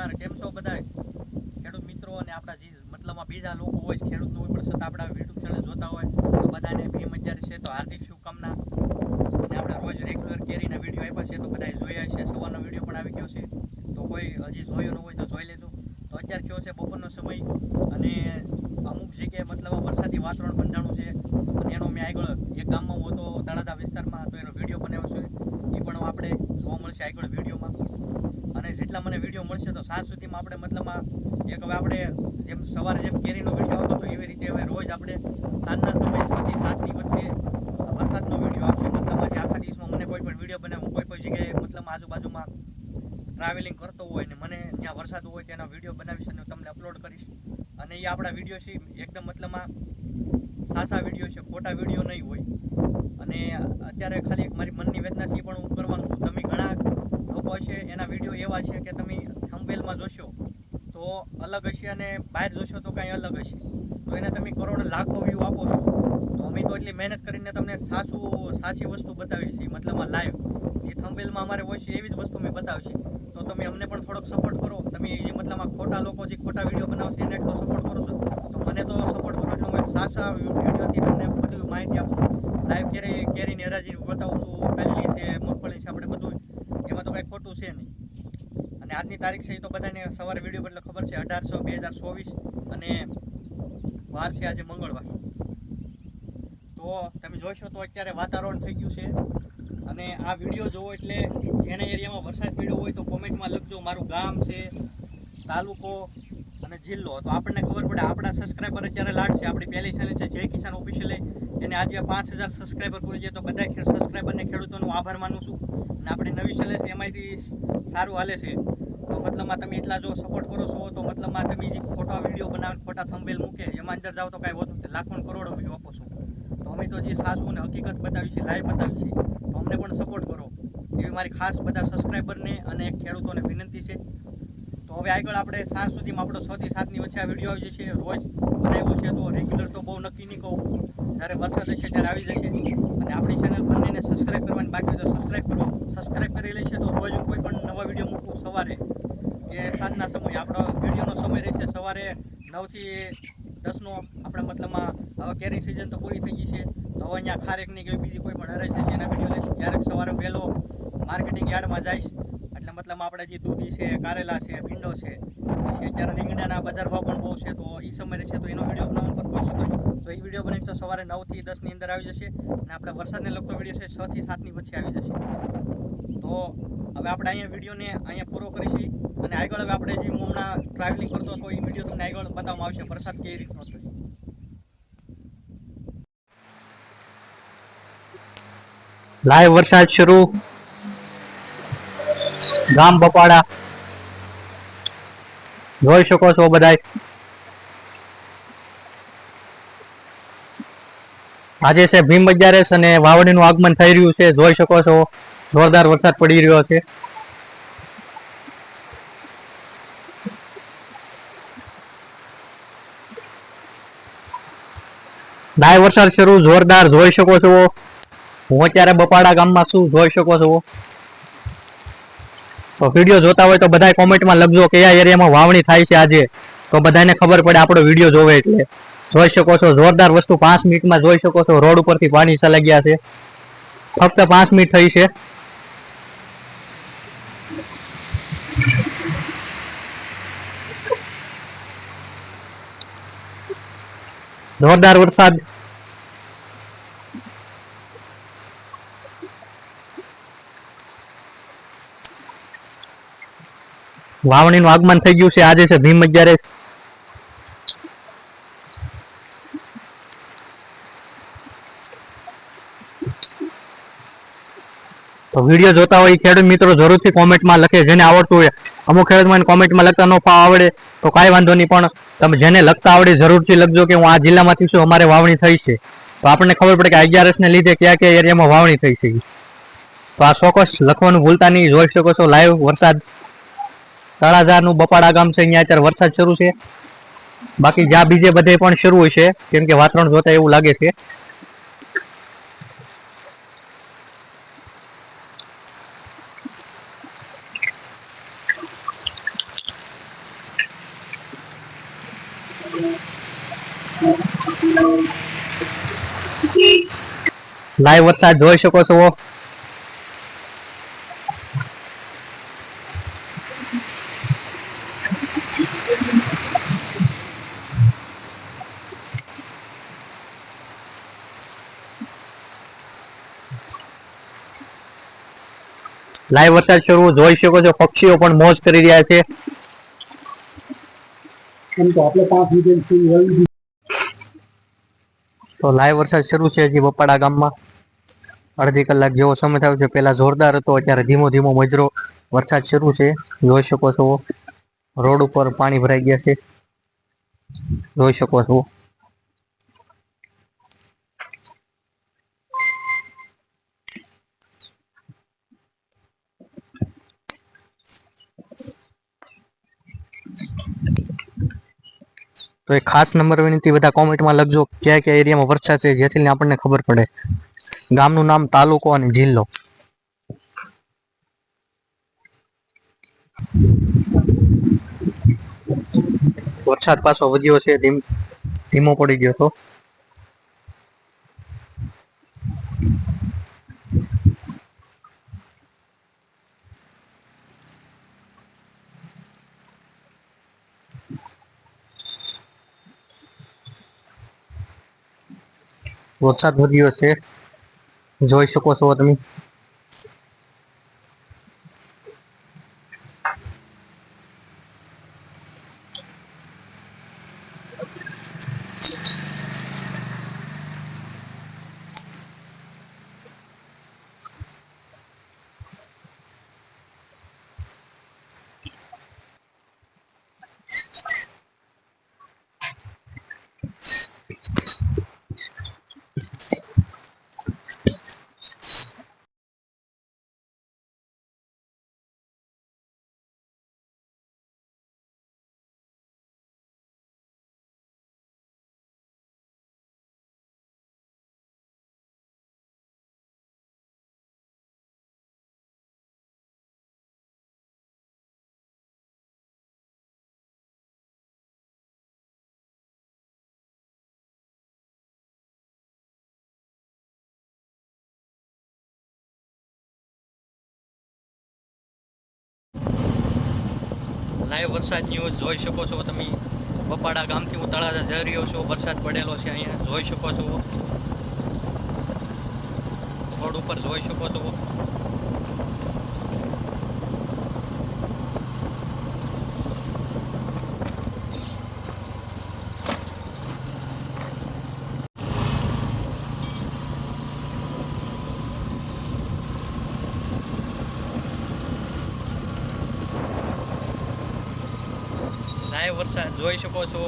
નમસ્કાર કેમ છો બધાય? ખેડૂત મિત્રો અને આપણા જે મતલબમાં બીજા લોકો હોય છે, ખેડૂત હોય પણ છતાં આપણા યુટ્યુબ ચેનલ જોતા હોય તો બધાને ભીમ અત્યારે છે તો હાર્દિક શુભકામના. અને આપણે રોજ રેગ્યુલર કેરીના વીડિયો આપ્યા છે તો બધાએ જોયા છે સવારનો વીડિયો પણ આવી ગયો છે. તો કોઈ હજી જોયો ન હોય તો જોઈ લેજો. તો અત્યારે કેવો છે બપોરનો સમય અને અમુક જગ્યાએ મતલબ વરસાદી વાતાવરણ બંધાણું છે. અને એનો મેં આગળ એક ગામમાં હું હતો તળાદા વિસ્તારમાં તો એનો વીડિયો બનાવ્યો છે. એ પણ આપણે જોવા મળશે આગળ વિડીયોમાં અને જેટલા મને વીડિયો મળશે તો સાંજ સુધીમાં આપણે મતલબમાં એક હવે આપણે જેમ સવારે જેમ કેરીનો વીડિયો આવતો હતો, એવી રીતે હવે રોજ આપણે સાંજના સમય સુધી સાતની વચ્ચે વરસાદનો વીડિયો આવશે. મતલબ આજે આખા દિવસમાં મને કોઈ પણ વીડિયો બનાવું કોઈ પણ જગ્યાએ મતલબ આજુબાજુમાં ટ્રાવેલિંગ કરતો હોય ને મને જ્યાં વરસાદ હોય તેના વીડિયો બનાવીશ અને તમને અપલોડ કરીશ. અને એ આપણા વીડિયો છે, એકદમ મતલબમાં સાસા વીડિયો છે, ખોટા વીડિયો નહીં હોય. અને અત્યારે ખાલી મારી મનની વેદના છે પણ હું કરવાનું છું. તમે ઘણા લોકો છે એના વીડિયો એવા છે કે તમે થંબેલમાં જોશો, તો અલગ હશે અને બહાર જોશો તો કાંઈ અલગ હશે. તો એને તમે કરોડ લાખો વ્યૂ આપો છો. તો અમે તો એટલી મહેનત કરીને તમને સાચું, સાચી વસ્તુ બતાવી છે મતલબમાં લાઈવ જે થંબેલમાં અમારે હોય છે, એવી જ વસ્તુ મેં બતાવી છે તો તમે અમને પણ થોડોક સપોર્ટ કરો. તમે મતલબમાં ખોટા લોકો જે ખોટા વીડિયો બનાવશે, એને એટલો સપોર્ટ કરો છો. તો મને તો સપોર્ટ કરો એટલે હું સાચા વિડીયોથી તમને બધું માહિતી આપું છું. લાઈવ કેરી કેરીની હરાજી બતાવું છું, પહેલી છે મગફળી છે, આપણે બધું. એમાં તો કાંઈ ખોટું છે નહીં. અને આજની તારીખ છે સવારે વીડિયો એટલે ખબર છે અઢારસો, બે હજાર ચોવીસ અને વાર છે આજે મંગળવાર. તો તમે જોશો તો અત્યારે વાતાવરણ થઈ ગયું છે અને આ વીડિયો જોવો એટલે જેના એરિયામાં વરસાદ પડ્યો હોય તો કોમેન્ટમાં લખજો મારું ગામ છે, તાલુકો અને જિલ્લો. તો આપણને ખબર પડે આપણા સબસ્ક્રાઈબર અત્યારે લાડ છે. આપણી પહેલી ચેનલ છે જય કિસાન ઓફિશિયલે એને આજે પાંચ હજાર સબસ્ક્રાઈબર પૂરી છે તો બધા સબસ્ક્રાઈબરને ખેડૂતોનો આભાર માનું છું. અને આપણી નવી ચેનલ છે એમાંથી સારું હાલે છે. તો મતલબમાં તમે એટલા જો સપોર્ટ કરો છો, તો મતલબમાં તમે જે ખોટા વીડિયો બનાવે, ખોટા થંબેલ મૂકે, એમાં અંદર જાઓ તો કાંઈ હોતું લાખો ને કરોડો વ્યૂ આપો છો. તો અમે તો જે સાસુને હકીકત બતાવી છે, લાઈવ બતાવી છે, તો અમને પણ સપોર્ટ કરો. એવી મારી ખાસ બધા સબસ્ક્રાઈબરને અને ખેડૂતોને વિનંતી છે. તો હવે આગળ આપણે સાંજ સુધીમાં આપણો છ સાતની વચ્ચે આ વીડિયો આવી જશે. રોજ બનાવ્યો છે તો રેગ્યુલર તો બહુ નક્કી નહીં કહું. જ્યારે વરસાદ હશે ત્યારે આવી જશે. અને આપણી ચેનલ બંનેને સબસ્ક્રાઈબ કરવાની બાકી તો સબસ્ક્રાઈબ કરો. સબસ્ક્રાઈબ કરી લેશે તો રોજ કોઈ પણ નવા વીડિયો મૂકું સવારે કે સાંજના સમયે. આપણો વિડીયોનો સમય રહેશે. સવારે નવથી દસનો આપણે મતલબમાં હવે કેરી સિઝન તો પૂરી થઈ ગઈ છે. તો હવે અહીંયા ખારેકની કે બીજી કોઈ પણ હરાઈ છે, એના વીડિયો લઈશું. ક્યારેક સવારે વહેલો માર્કેટિંગ યાર્ડમાં જઈશ. એટલે મતલબ આપણે જે દૂધી છે, કારેલા છે, ભીંડો છે, પછી અત્યારે રીંગણાના બજાર ભાવ પણ બહુ છે, તો એ સમય રહેશે તો એનો વીડિયો બનાવવાનો પણ કોશિશ કરીશું. તો એ વીડિયો બનાવીશ તો સવારે નવથી દસની અંદર આવી જશે. અને આપણે વરસાદને લગતો વીડિયો છે, છથી સાતની વચ્ચે આવી જશે. તો હવે આપણે અહીંયા વિડીયોને અહીંયા પૂરો કરીશું. અને આગળ હવે આપણે જે હું હમણાં ટ્રાવેલિંગ કરતો હતો, એ વીડિયો તમને આગળ બતાવવામાં આવશે, વરસાદ કેવી રીતનો હતો. લાઈવ વરસાદ શરૂ. ગામ બપાડા. જોઈ શકો છો બધાય. આજે છે ભીમ બજારેશ અને વાવણીનું આગમન થઈ રહ્યું છે, જોઈ શકો છો. જોરદાર વરસાદ પડી રહ્યો છે. ભાઈ વરસાદ શરૂ, જોરદાર જોઈ શકો છો. હું અત્યારે બપાડા ગામમાં છું, જોઈ શકો છો. તો વીડિયો જોતા હોય તો બધા કોમેન્ટમાં લખજો કયા એરિયામાં વાવણી થાય છે આજે. તો બધાને ખબર પડે આપણો વીડિયો જોવે એટલે. જોઈ શકો છો, જોરદાર વસ્તુ પાંચ મિનિટમાં જોઈ શકો છો. રોડ ઉપરથી પાણી ચાલી ગયા છે. ફક્ત પાંચ મિનિટ થઈ છે. જોરદાર વરસાદ. વાવણીનું આગમન થઈ ગયું છે. આજે છે ભીમ અગિયારે. તો વીડિયો જોતા હોય ખેડૂત મિત્રો જરૂરથી કોમેન્ટમાં લખે જેને આવડતું હોય. અમુક ખેડૂત મને કોમેન્ટમાં લખતા ન આવડે, તો કાંઈ વાંધો નહીં, પણ તમે જેને લખતા આવડે જરૂરથી લખજો કે હું આ જિલ્લામાંથી છું, અમારે વાવણી થઈ છે. તો આપણને ખબર પડે કે અગિયારસને લીધે કયા કયા એરિયામાં વાવણી થઈ છે. તો આ ચોક્કસ લખવાનું ભૂલતા નહીં, જોઈ શકો છો લાઈવ વરસાદ. તળાજાનું બપાડા ગામ છે, અહીંયા અત્યારે વરસાદ શરૂ છે. બાકી જ્યાં બીજે બધે પણ શરૂ હોય છે, કેમ કે વાતાવરણ જોતા એવું લાગે છે. લાઈવ વરસાદ જોઈ શકો છો. લાઈવ વરસાદ શરૂ જોઈ શકો છો. પક્ષીઓ પણ મોજ કરી રહ્યા છે. તો લાઈવ વરસાદ શરૂ છે હજી બપાડા ગામમાં. અડધી કલાક જેવો સમય થયો છે. પહેલાં જોરદાર હતો, અત્યારે ધીમો ધીમો મજરો વરસાદ શરૂ છે. જોઈ શકો છો, રોડ ઉપર પાણી ભરાઈ ગયા છે. જોઈ શકો છો. તો એક ખાસ નંબર વિનંતી, બધા કોમેન્ટમાં લખજો કયા કયા એરિયામાં વરસાદ છે, જેથી આપણને ખબર પડે. ગામનું નામ તાલુકો અને જિલ્લો. વરસાદ પાછો વધ્યો છે, ધીમ, ધીમો પડી ગયો તો વરસાદ વધ્યો છે. જોઈ શકો છો તમે. લાઈવ વરસાદ ન્યૂઝ જોઈ શકો છો. તમે બપાડા ગામથી હું તળાજા જઈ રહ્યો છું. વરસાદ પડેલો છે અહીંયા. જોઈ શકો છો. રોડ ઉપર જોઈ શકો છો. લાઈવ વરસાદ જોઈ શકો છો